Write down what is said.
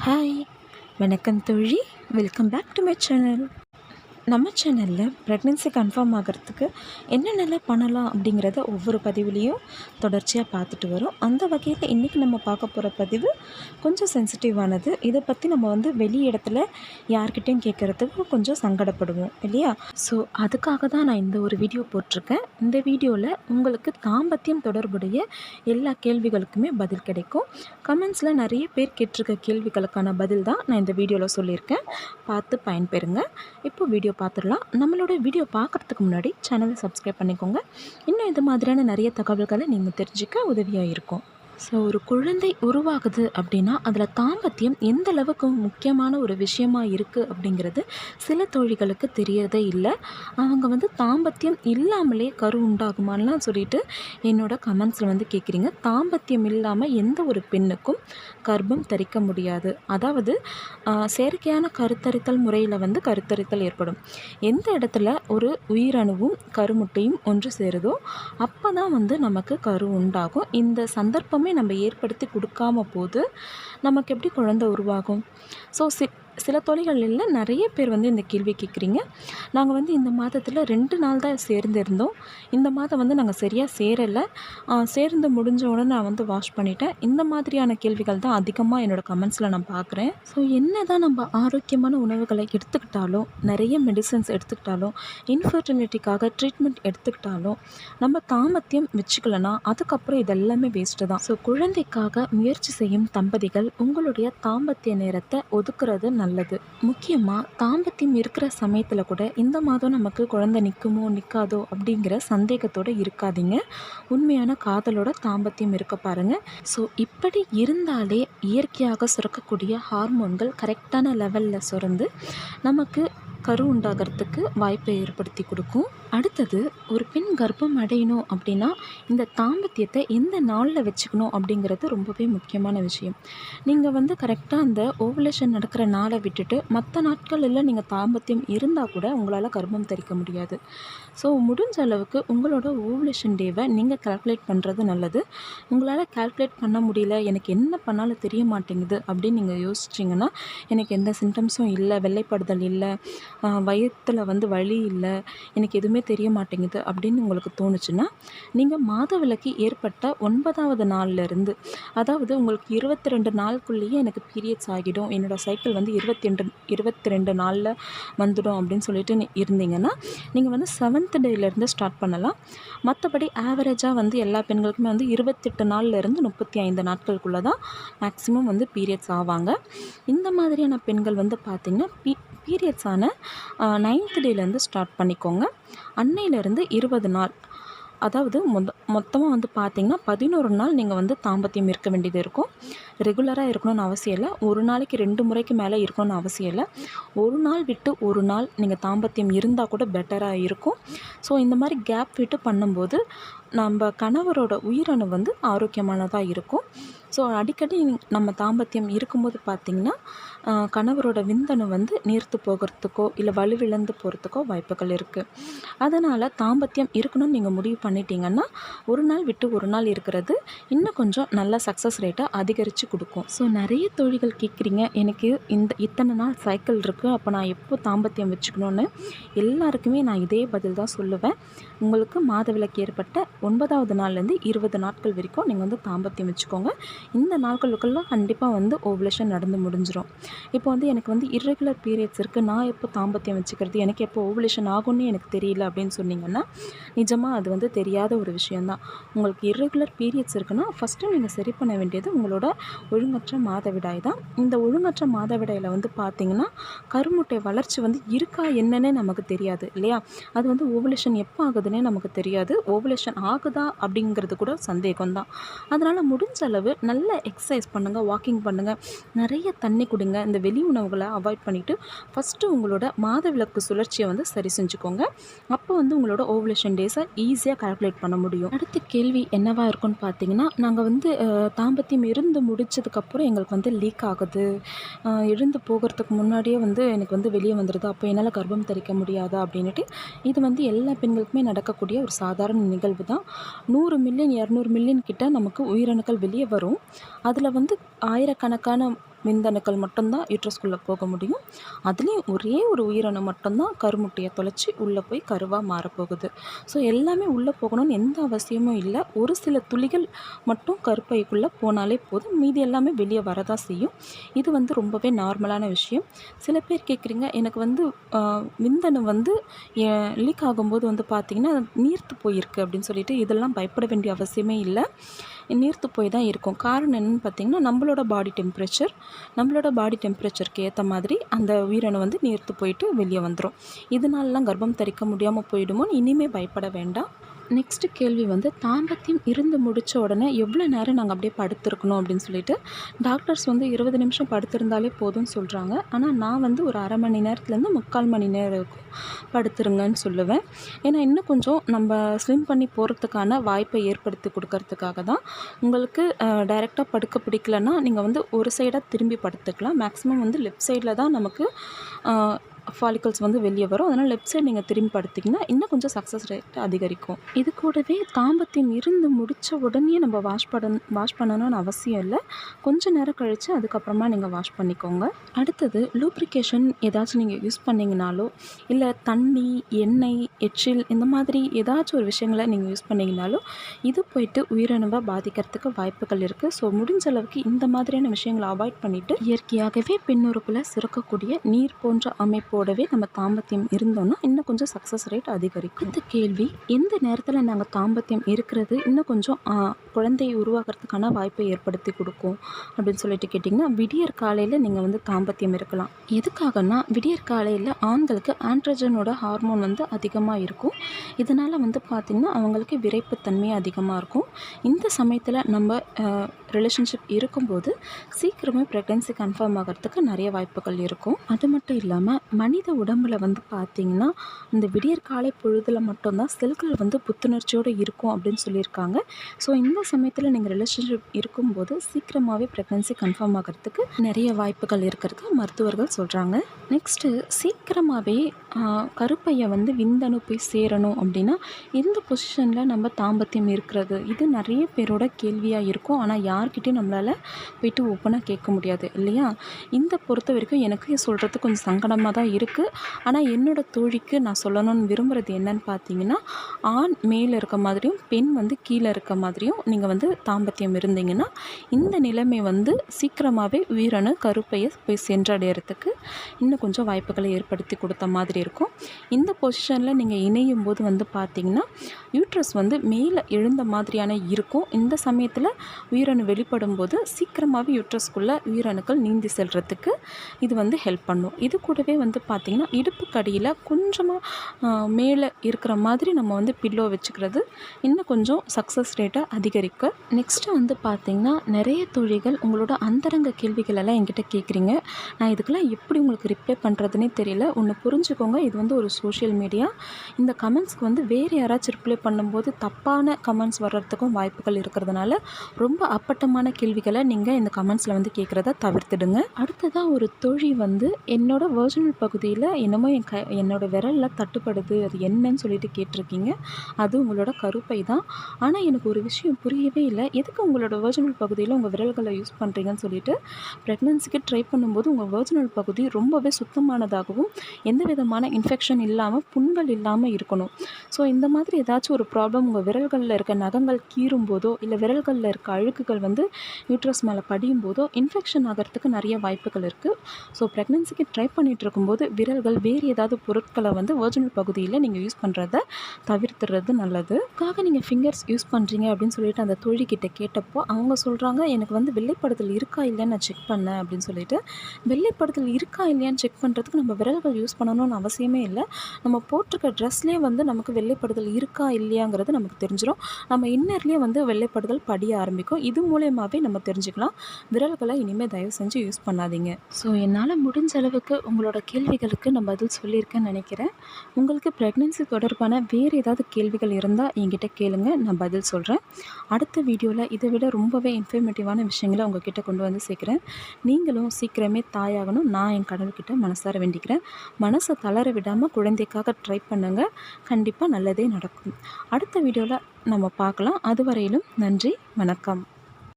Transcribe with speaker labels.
Speaker 1: Hi வணக்கம் தோழி welcome back to my channel நம்ம சேனலில் ப்ரெக்னென்சி கன்ஃபார்ம் ஆகிறதுக்கு என்னென்னலாம் பண்ணலாம் அப்படிங்கிறத ஒவ்வொரு பதிவுலேயும் தொடர்ச்சியாக பார்த்துட்டு வரோம். அந்த வகையில் இன்றைக்கி நம்ம பார்க்க போகிற பதிவு கொஞ்சம் சென்சிட்டிவானது இதை பற்றி நம்ம வந்து வெளி இடத்துல யார்கிட்டையும் கேட்குறதுக்கு கொஞ்சம் சங்கடப்படுவோம் இல்லையா? ஸோ அதுக்காக தான் நான் இந்த ஒரு வீடியோ போட்டிருக்கேன். இந்த வீடியோவில் உங்களுக்கு தாம்பத்தியம் தொடர்புடைய எல்லா கேள்விகளுக்குமே பதில் கிடைக்கும். கமெண்ட்ஸில் நிறைய பேர் கேட்டிருக்க கேள்விகளுக்கான பதில் தான் நான் இந்த வீடியோவில் சொல்லியிருக்கேன். பார்த்து பயன்பெறுங்க. இப்போ வீடியோ பார்த்துடலாம். நம்மளோட வீடியோ பார்க்குறதுக்கு முன்னாடி சேனலை சப்ஸ்கிரைப் பண்ணிக்கோங்க. இன்னும் இது மாதிரியான நிறைய தகவல்களை நீங்கள் தெரிஞ்சுக்க உதவியாக இருக்கும். ஸோ ஒரு குழந்தை உருவாகுது அப்படின்னா அதில் தாம்பத்தியம் எந்த அளவுக்கு முக்கியமான ஒரு விஷயமா இருக்குது அப்படிங்கிறது சில தொழில்களுக்கு தெரியறதே இல்லை. அவங்க வந்து தாம்பத்தியம் இல்லாமலே கரு உண்டாகுமான்லாம் சொல்லிட்டு என்னோட கமெண்ட்ஸில் வந்து கேட்குறீங்க தாம்பத்தியம் இல்லாமல் எந்த ஒரு பெண்ணுக்கும் கர்ப்பம் தரிக்க முடியாது. அதாவது செயற்கையான கருத்தரித்தல் முறையில் வந்து கருத்தரித்தல் ஏற்படும். எந்த இடத்துல ஒரு உயிரணுவும் கருமுட்டையும் ஒன்று சேருதோ அப்போ தான் வந்து நமக்கு கரு உண்டாகும். இந்த சந்தர்ப்பமே நம்ம ஏற்படுத்தி கொடுக்காம போது நமக்கு எப்படி குழந்தை உருவாகும்? ஸோ சி சில தொழில்களில் இல்லை நிறைய பேர் வந்து இந்த கேள்வி கேட்குறீங்க. நாங்கள் வந்து இந்த மாதத்தில் ரெண்டு நாள் தான் சேர்ந்துருந்தோம். இந்த மாதம் வந்து நாங்கள் சரியாக சேரலை. சேர்ந்து முடிஞ்ச உடனே நான் வந்து வாஷ் பண்ணிட்டேன். இந்த மாதிரியான கேள்விகள் தான் அதிகமாக என்னோடய கமெண்ட்ஸில் நான் பார்க்குறேன். ஸோ என்ன தான் நம்ம ஆரோக்கியமான உணவுகளை எடுத்துக்கிட்டாலும் நிறைய மெடிசன்ஸ் எடுத்துக்கிட்டாலும் இன்ஃபர்டிலிட்டிக்காக ட்ரீட்மெண்ட் எடுத்துக்கிட்டாலும் நம்ம தாமத்தியம் வச்சுக்கலனா அதுக்கப்புறம் இதெல்லாமே வேஸ்ட்டு தான். ஸோ குழந்தைக்காக முயற்சி செய்யும் தம்பதிகள் உங்களுடைய தாம்பத்திய நேரத்தை ஒதுக்குறது நல்லது. முக்கியமாக தாம்பத்தியம் இருக்கிற சமயத்தில் கூட இந்த மாதம் நமக்கு குழந்தை நிற்குமோ நிற்காதோ அப்படிங்கிற சந்தேகத்தோடு இருக்காதீங்க. உண்மையான காதலோட தாம்பத்தியம் இருக்க பாருங்க. ஸோ இப்படி இருந்தாலே இயற்கையாக சுரக்கக்கூடிய ஹார்மோன்கள் கரெக்டான லெவலில் சுரந்து நமக்கு கரு உண்டாகிறதுக்கு வாய்ப்பை ஏற்படுத்தி கொடுக்கும். அடுத்தது ஒரு பெண் கர்ப்பம் அடையணும் அப்படின்னா இந்த தாம்பத்தியத்தை எந்த நாளில் வச்சுக்கணும் அப்படிங்கிறது ரொம்பவே முக்கியமான விஷயம். நீங்கள் வந்து கரெக்டாக அந்த ஓவலேஷன் நடக்கிற நாளை விட்டுட்டு மற்ற நாட்களில் நீங்கள் தாம்பத்தியம் இருந்தால் கூட உங்களால் கர்ப்பம் தரிக்க முடியாது. ஸோ முடிஞ்ச அளவுக்கு உங்களோட ஓவலேஷன் டேவை நீங்கள் கால்குலேட் பண்ணுறது நல்லது. உங்களால் கால்குலேட் பண்ண முடியல எனக்கு என்ன பண்ணாலும் தெரிய மாட்டேங்குது அப்படின்னு நீங்கள் யோசிச்சிங்கன்னா எனக்கு எந்த சிம்டம்ஸும் இல்லை வெள்ளைப்படுதல் இல்லை வயிற்றில் வந்து வலி இல்லை எனக்கு எதுவுமே தெரிய மாட்டேங்குது அப்படின்னு உங்களுக்கு தோணுச்சுன்னா நீங்கள் மாதவிலக்கு ஏற்பட்ட ஒன்பதாவது நாள்ல இருந்து அதாவது உங்களுக்கு இருபத்தி ரெண்டு நாளுக்குள்ளேயே எனக்கு பீரியட்ஸ் ஆகிடும். என்னோடய சைக்கிள் வந்து இருபத்தி ரெண்டு இருபத்தி ரெண்டு நாளில் வந்துடும் அப்படின்னு சொல்லிட்டு இருந்தீங்கன்னா நீங்கள் வந்து செவன்த் டேலேருந்து ஸ்டார்ட் பண்ணலாம். மற்றபடி ஆவரேஜாக வந்து எல்லா பெண்களுக்குமே வந்து இருபத்தெட்டு நாள்லேருந்து முப்பத்தி ஐந்து நாட்களுக்குள்ளே தான் மேக்ஸிமம் வந்து பீரியட்ஸ் ஆவாங்க. இந்த மாதிரியான பெண்கள் வந்து பார்த்திங்கன்னா பீ பீரியட்ஸான நைன்த் டேலேருந்து ஸ்டார்ட் பண்ணிக்கோங்க. அன்னையிலேருந்து இருபது நாள். அதாவது மொத மொத்தமாக வந்து பார்த்திங்கன்னா பதினோரு நாள் நீங்கள் வந்து தாம்பத்தியம் இருக்க வேண்டியது இருக்கும். ரெகுலராக இருக்கணும்னு அவசியம் இல்லை. ஒரு நாளைக்கு ரெண்டு முறைக்கு மேலே இருக்கணும்னு அவசியம் இல்லை. ஒரு நாள் விட்டு ஒரு நாள் நீங்கள் தாம்பத்தியம் இருந்தால் கூட பெட்டராக இருக்கும். ஸோ இந்த மாதிரி கேப் விட்டு பண்ணும்போது நம்ம கணவரோட உயிரணு வந்து ஆரோக்கியமானதாக இருக்கும். ஸோ அடிக்கடி நம்ம தாம்பத்தியம் இருக்கும்போது பார்த்திங்கன்னா கணவரோட விந்தணு வந்து நீர்த்து போகிறதுக்கோ இல்லை வலுவிழந்து போகிறதுக்கோ வாய்ப்புகள் இருக்குது அதனால் தாம்பத்தியம் இருக்கணும்னு நீங்கள் முடிவு பண்ணிட்டீங்கன்னா ஒரு நாள் விட்டு ஒரு நாள் இருக்கிறது இன்னும் கொஞ்சம் நல்ல சக்ஸஸ் ரேட்டை அதிகரித்து கொடுக்கும். ஸோ நிறைய தொழில்கள் கேட்குறீங்க எனக்கு இந்த இத்தனை நாள் சைக்கிள் இருக்குது அப்போ நான் எப்போ தாம்பத்தியம் வச்சுக்கணும்னு? எல்லாருக்குமே நான் இதே பதில் தான் சொல்லுவேன். உங்களுக்கு மாதவிலக்கு ஏற்பட்ட ஒன்பதாவது நாள்லேருந்து இருபது நாட்கள் வரைக்கும் நீங்கள் வந்து தாம்பத்தியம் வச்சுக்கோங்க. இந்த நாட்களுக்குள்ளே கண்டிப்பாக வந்து ஓவலேஷன் நடந்து முடிஞ்சிடும் இப்போ வந்து எனக்கு வந்து irregular பீரியட்ஸ் இருக்குது நான் எப்போ தாம்பத்தியம் வச்சுக்கிறது எனக்கு எப்போ ஓவலேஷன் ஆகும்னு எனக்கு தெரியல அப்படின்னு சொன்னீங்கன்னா நிஜமாக அது வந்து தெரியாத ஒரு விஷயந்தான் உங்களுக்கு irregular பீரியட்ஸ் இருக்குன்னா ஃபஸ்ட்டு நீங்கள் சரி பண்ண வேண்டியது உங்களோட ஒழுங்கற்ற மாதவிடாய் தான். இந்த ஒழுங்கற்ற மாதவிடாயில் வந்து பார்த்தீங்கன்னா கருமுட்டை வளர்ச்சி வந்து இருக்கா என்னன்னே நமக்கு தெரியாது இல்லையா? அது வந்து ஓவலேஷன் எப்போ ஆகுதுன்னே நமக்கு தெரியாது. ஓவலேஷன் ஆகுதா அப்படிங்கிறது கூட சந்தேகம் தான் அதனால் முடிஞ்ச அளவு நல்ல எக்ஸசைஸ் பண்ணுங்கள் வாக்கிங் பண்ணுங்கள் நிறைய தண்ணி கொடுங்க. இந்த வெளி உணவுகளை அவாய்ட் பண்ணிவிட்டு ஃபஸ்ட்டு உங்களோட மாதவிலக்கு சுழற்சியை வந்து சரி செஞ்சுக்கோங்க. அப்போ வந்து உங்களோட ஓவலேஷன் டேஸை ஈஸியாக கால்குலேட் பண்ண முடியும். அடுத்த கேள்வி என்னவாக இருக்கும்னு பார்த்தீங்கன்னா நாங்கள் வந்து தாம்பத்தியம் இருந்து முடிச்சதுக்கப்புறம் எங்களுக்கு வந்து லீக் ஆகுது. எழுந்து இருந்து போகிறதுக்கு முன்னாடியே வந்து எனக்கு வந்து வெளியே வந்துடுது அப்போ என்னால் கர்ப்பம் தரிக்க முடியாதா அப்படின்ட்டு இது வந்து எல்லா பெண்களுக்குமே நடக்கக்கூடிய ஒரு சாதாரண நிகழ்வு தான். நூறு மில்லியன் இரநூறு மில்லியன் கிட்ட நமக்கு உயிரணுக்கள் வெளியே வரும். அதில் வந்து ஆயிரக்கணக்கான விந்தணுக்கள் மட்டும்தான் யூட்ரஸ்குள்ளே போக முடியும். அதுலேயும் ஒரே ஒரு உயிரணு மட்டும்தான் கருமுட்டையை தொலைச்சி உள்ளே போய் கருவாக மாறப்போகுது. ஸோ எல்லாமே உள்ளே போகணும்னு எந்த அவசியமும் இல்லை. ஒரு சில துளிகள் மட்டும் கருப்பைக்குள்ளே போனாலே போதும். மீதி எல்லாமே வெளியே வரதான் செய்யும். இது வந்து ரொம்பவே நார்மலான விஷயம். சில பேர் கேட்குறீங்க எனக்கு வந்து விந்தணு வந்து லீக் ஆகும்போது வந்து பார்த்திங்கன்னா நீர்த்து போயிருக்கு அப்படின்னு சொல்லிட்டு இதெல்லாம் பயப்பட வேண்டிய அவசியமே இல்லை. நீர்த்து போய் தான் இருக்கும். காரணம் என்னென்னு பார்த்திங்கன்னா நம்மளோட பாடி டெம்பரேச்சர் நம்மளோட பாடி டெம்பரேச்சருக்கு ஏற்ற மாதிரி அந்த உயிரணு வந்து நீர்த்து போயிட்டு வெளியே வந்துடும் இதனாலலாம் கர்ப்பம் தரிக்க முடியாமல் போயிடுமோன்னு இனிமேல் பயப்பட வேண்டாம். நெக்ஸ்ட்டு கேள்வி வந்து தாம்பத்தியம் இருந்து முடித்த உடனே எவ்வளோ நேரம் நாங்கள் அப்படியே படுத்திருக்கணும்? அப்படின்னு சொல்லிட்டு டாக்டர்ஸ் வந்து இருபது நிமிஷம் படுத்திருந்தாலே போதும்னு சொல்கிறாங்க ஆனால் நான் வந்து ஒரு அரை மணி நேரத்துலேருந்து முக்கால் மணி நேரம் படுத்துருங்கன்னு சொல்லுவேன். ஏன்னா இன்னும் கொஞ்சம் நம்ம ஸ்விம் பண்ணி போகிறதுக்கான வாய்ப்பை ஏற்படுத்தி கொடுக்கறதுக்காக தான் உங்களுக்கு டைரெக்டாக படுக்க பிடிக்கலன்னா நீங்கள் வந்து ஒரு சைடாக திரும்பி படுத்துக்கலாம். மேக்ஸிமம் வந்து லெஃப்ட் சைடில் தான் நமக்கு ஃபாலிக்கல்ஸ் வந்து வெளியே வரும். அதனால் லெஃப்ட் சைடு நீங்கள் திரும்பி படுத்திங்கன்னா இன்னும் கொஞ்சம் சக்ஸஸ் ரேட் அதிகரிக்கும். இது கூடவே தாம்பத்தியம் இருந்து முடித்த உடனே நம்ம வாஷ் பண்ண வாஷ் பண்ணணும்னு அவசியம் இல்லை. கொஞ்சம் நேரம் கழித்து அதுக்கப்புறமா நீங்கள் வாஷ் பண்ணிக்கோங்க. அடுத்தது லூப்ரிகேஷன் ஏதாச்சும் நீங்கள் யூஸ் பண்ணிங்கனாலோ இல்லை தண்ணி எண்ணெய் எச்சில் இந்த மாதிரி ஏதாச்சும் ஒரு விஷயங்களை நீங்கள் யூஸ் பண்ணிங்கனாலோ இது போயிட்டு உயிரணுவை பாதிக்கிறதுக்கு வாய்ப்புகள் இருக்குது ஸோ முடிஞ்ச அளவுக்கு இந்த மாதிரியான விஷயங்களை அவாய்ட் பண்ணிவிட்டு இயற்கையாகவே பெண்ணுறுப்பில் சிறக்கக்கூடிய நீர் போன்ற அமைப்பு போடவே நம்ம தாம்பத்தியம் இருந்தோம்னா இன்னும் கொஞ்சம் சக்ஸஸ் ரேட் அதிகரிக்கும். இந்த கேள்வி எந்த நேரத்தில் நாங்கள் தாம்பத்தியம் இருக்கிறது இன்னும் கொஞ்சம் குழந்தையை உருவாகிறதுக்கான வாய்ப்பை ஏற்படுத்தி கொடுக்கும்? அப்படின்னு சொல்லிட்டு கேட்டிங்கன்னா விடியற் காலையில் நீங்கள் வந்து தாம்பத்தியம் இருக்கலாம். எதுக்காகனா விடியற் காலையில் ஆண்களுக்கு ஆண்ட்ரஜனோட ஹார்மோன் வந்து அதிகமாக இருக்கும். இதனால் வந்து பார்த்திங்கன்னா அவங்களுக்கு விரைப்புத்தன்மை அதிகமாக இருக்கும். இந்த சமயத்தில் நம்ம ரிலேஷன்ஷிப் இருக்கும்போது சீக்கிரமே ப்ரெக்னென்சி கன்ஃபார்ம் ஆகிறதுக்கு நிறைய வாய்ப்புகள் இருக்கும். அது மட்டும் இல்லாமல் மனித உடம்புல வந்து பார்த்திங்கன்னா இந்த விடியற் காலை பொழுதில் மட்டும்தான் செல்கள் வந்து புத்துணர்ச்சியோடு இருக்கும் அப்படின்னு சொல்லியிருக்காங்க. ஸோ இந்த சமயத்தில் நீங்கள் ரிலேஷன்ஷிப் இருக்கும்போது சீக்கிரமாகவே ப்ரெக்னென்சி கன்ஃபார்ம் ஆகிறதுக்கு நிறைய வாய்ப்புகள் இருக்கிறது மருத்துவர்கள் சொல்கிறாங்க நெக்ஸ்ட்டு சீக்கிரமாகவே கருப்பையை வந்து விந்தணு போய் சேரணும் அப்படின்னா இந்த பொசிஷனில் நம்ம தாம்பத்தியம் இருக்கிறது? இது நிறைய பேரோட கேள்வியாக இருக்கும். ஆனால் யார்கிட்டையும் நம்மளால் போயிட்டு ஓப்பனாக கேட்க முடியாது இல்லையா? இந்த பொறுத்த வரைக்கும் எனக்கு சொல்கிறது கொஞ்சம் சங்கடமாக தான் இருக்குது ஆனால் என்னோடய தோழிக்கு நான் சொல்லணும்னு விரும்புகிறது என்னன்னு பார்த்தீங்கன்னா ஆண் மேலே இருக்க மாதிரியும் பெண் வந்து கீழே இருக்க மாதிரியும் நீங்கள் வந்து தாம்பத்தியம் இருந்தீங்கன்னா இந்த நிலைமை வந்து சீக்கிரமாகவே உயிரணு கருப்பையை போய் சென்றடையிறதுக்கு இன்னும் கொஞ்சம் வாய்ப்புகளை ஏற்படுத்தி கொடுத்த மாதிரி இருக்கும். இந்த பொசிஷனில் நீங்கள் இணையும் போது வந்து பார்த்தீங்கன்னா யூட்ரஸ் வந்து மேலே எழுந்த மாதிரியான இருக்கும். இந்த சமயத்தில் உயிரணு வெளிப்படும் போது சீக்கிரமாகவே யூட்ரஸ்குள்ளே உயிரணுக்கள் நீந்தி செல்கிறதுக்கு இது வந்து ஹெல்ப் பண்ணும். இது கூடவே வந்து பார்த்திங்கன்னா இடுப்புக்கடியில் கொஞ்சமாக மேலே இருக்கிற மாதிரி நம்ம வந்து பில்லோ வச்சுக்கிறது. இன்னும் கொஞ்சம் சக்ஸஸ் ரேட்டை அதிகரிக்க. நெக்ஸ்ட்டு வந்து பார்த்திங்கன்னா நிறைய தொழில்கள் உங்களோட அந்தரங்க கேள்விகள் எல்லாம் என்கிட்ட கேட்குறீங்க நான் இதுக்கெல்லாம் எப்படி உங்களுக்கு ரிப்ளை பண்ணுறதுனே தெரியல. ஒன்று புரிஞ்சுக்கோங்க. இது வந்து ஒரு சோஷியல் மீடியா இந்த கமெண்ட்ஸ்க்கு வந்து வேறு யாராச்சும் ரிப்ளை பண்ணும்போது தப்பான கமெண்ட்ஸ் வர்றதுக்கும் வாய்ப்புகள் இருக்கிறதுனால ரொம்ப அப்பட்டமான கேள்விகளை நீங்கள் இந்த கமெண்ட்ஸில் வந்து கேட்குறத தவிர்த்துடுங்க. அடுத்ததாக ஒரு தொழில் வந்து என்னோட வேர்ஜினல் பகுதியில் என்னமோ என் க என்னோட விரலில் தட்டுப்படுது அது என்னன்னு சொல்லிட்டு கேட்டிருக்கீங்க. அது உங்களோட கருப்பை தான். ஆனால் எனக்கு ஒரு விஷயம் புரியவே இல்லை. எதுக்கு உங்களோட வேர்ஜினல் பகுதியில் உங்கள் விரல்களை யூஸ் பண்ணுறீங்கன்னு சொல்லிட்டு ப்ரெக்னன்சிக்கு ட்ரை பண்ணும்போது உங்கள் வேர்ஜினல் பகுதி ரொம்பவே சுத்தமானதாகவும் எந்த விதமான இன்ஃபெக்ஷன் இல்லாமல் புண்கள் இல்லாமல் இருக்கணும். ஸோ இந்த மாதிரி ஏதாச்சும் ஒரு ப்ராப்ளம் உங்கள் விரல்களில் இருக்க நகங்கள் கீறும் போதோ இல்லை விரல்களில் இருக்க அழுக்குகள் வந்து யூட்ரஸ் மேலே படியும் போதோ இன்ஃபெக்ஷன் ஆகிறதுக்கு நிறைய வாய்ப்புகள் இருக்குது ஸோ ப்ரெக்னன்சிக்கு ட்ரை பண்ணிகிட்டு இருக்கும்போது விரல்கள் வேறு ஏதாவது பொருட்களை வந்து ஒரிஜினல் பகுதியில் நீங்கள் யூஸ் பண்ணுறத தவிர்த்துறது நல்லது. காக நீங்கள் ஃபிங்கர்ஸ் யூஸ் பண்ணுறீங்க அப்படின்னு சொல்லிட்டு அந்த தொழில்கிட்ட கேட்டப்போ அவங்க சொல்கிறாங்க எனக்கு வந்து வெள்ளைப்படுதல் இருக்கா இல்லைன்னு நான் செக் பண்ணேன் அப்படின்னு சொல்லிட்டு. வெள்ளைப்படுதல் இருக்கா இல்லையான்னு செக் பண்ணுறதுக்கு நம்ம விரல்கள் யூஸ் பண்ணணும்னு அவசியமே இல்லை. நம்ம போட்டிருக்க ட்ரெஸ்லேயே வந்து நமக்கு வெள்ளைப்படுதல் இருக்கா இல்லையாங்கிறது நமக்கு தெரிஞ்சிடும் நம்ம இன்னர்லேயே வந்து வெள்ளைப்படுதல் படிய ஆரம்பிக்கும். இது மூலயமாவே நம்ம தெரிஞ்சுக்கலாம். விரல்களை இனிமேல் தயவு செஞ்சு யூஸ் பண்ணாதீங்க. ஸோ என்னால் முடிஞ்ச அளவுக்கு உங்களோட கேள்வி கேள்விகளுக்கு நான் பதில் சொல்லியிருக்கேன்னு நினைக்கிறேன். உங்களுக்கு ப்ரெக்னென்சி தொடர்பான வேறு ஏதாவது கேள்விகள் இருந்தால் என்கிட்ட கேளுங்க நான் பதில் சொல்கிறேன் அடுத்த வீடியோவில் இதை விட ரொம்பவே இன்ஃபர்மேட்டிவான விஷயங்களை உங்ககிட்ட கொண்டு வந்து சேர்க்குறேன். நீங்களும் சீக்கிரமே தாயாகணும். நான் என் கடவுள்கிட்ட மனசார வேண்டிக்கிறேன். மனசை தளர விடாமல் குழந்தைக்காக ட்ரை பண்ணுங்கள் கண்டிப்பாக நல்லதே நடக்கும். அடுத்த வீடியோவில் நம்ம பார்க்கலாம். அதுவரையிலும் நன்றி வணக்கம்.